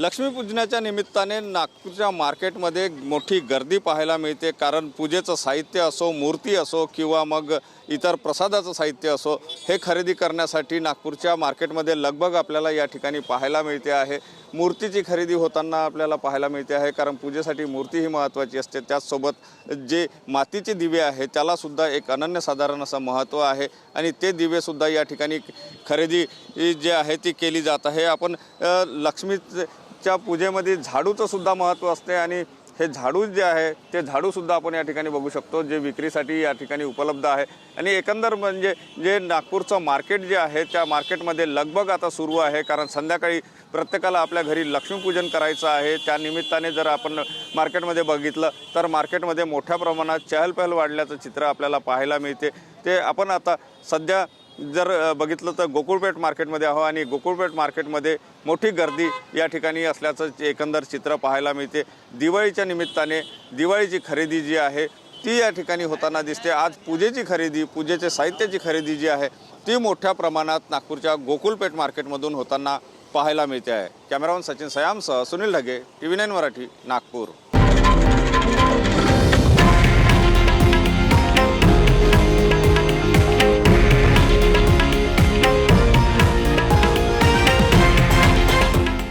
लक्ष्मीपूजनाच्या निमित्ताने नागपूरच्या मार्केटमध्ये मोठी गर्दी पाहायला मिळते. कारण पूजेचं साहित्य असो मूर्ती असो किंवा मग इतर प्रसादाचं साहित्य असो हे खरेदी करण्यासाठी नागपूरच्या मार्केटमध्ये लगबग आपल्याला या ठिकाणी पाहायला मिळते आहे. मूर्तीची खरेदी होताना आपल्याला पाहायला मिळते आहे. कारण पूजेसाठी मूर्ती ही महत्त्वाची असते. त्याचसोबत जे मातीचे दिवे आहे त्यालासुद्धा एक अनन्यसाधारण असं महत्त्व आहे. आणि ते दिवेसुद्धा या ठिकाणी खरेदी जी आहे ती केली जात आहे. आपण लक्ष्मीचे च्या पूजेमध्ये झाडूचं सुद्धा महत्त्व असते आणि हे झाडू जे आहे ते झाडूसुद्धा आपण या ठिकाणी बघू शकतो जे विक्रीसाठी या ठिकाणी उपलब्ध आहे. आणि एकंदर म्हणजे जे नागपूरचं मार्केट जे आहे त्या मार्केटमध्ये लगबग आता सुरू आहे कारण संध्याकाळी प्रत्येकाला आपल्या घरी लक्ष्मीपूजन करायचं आहे. त्या निमित्ताने जर आपण मार्केटमध्ये बघितलं तर मार्केटमध्ये मोठ्या प्रमाणात चहलपहल वाढल्याचं चित्र आपल्याला पाहायला मिळते. ते आपण आता सध्या जर बघितलं तर गोकुळपेठ मार्केटमध्ये आहो आणि गोकुळपेठ मार्केटमध्ये मोठी गर्दी या ठिकाणी असल्याचं एकंदर चित्र पाहायला मिळते. दिवाळीच्या निमित्ताने दिवाळीची खरेदी जी आहे ती या ठिकाणी होताना दिसते. आज पूजेची खरेदी पूजेचे साहित्याची खरेदी जी आहे ती मोठ्या प्रमाणात नागपूरच्या गोकुळपेठ मार्केटमधून होताना पाहायला मिळते आहे. Cameraman Sachin सयामसह Sunil Dhage T V nine Marathi Nagpur.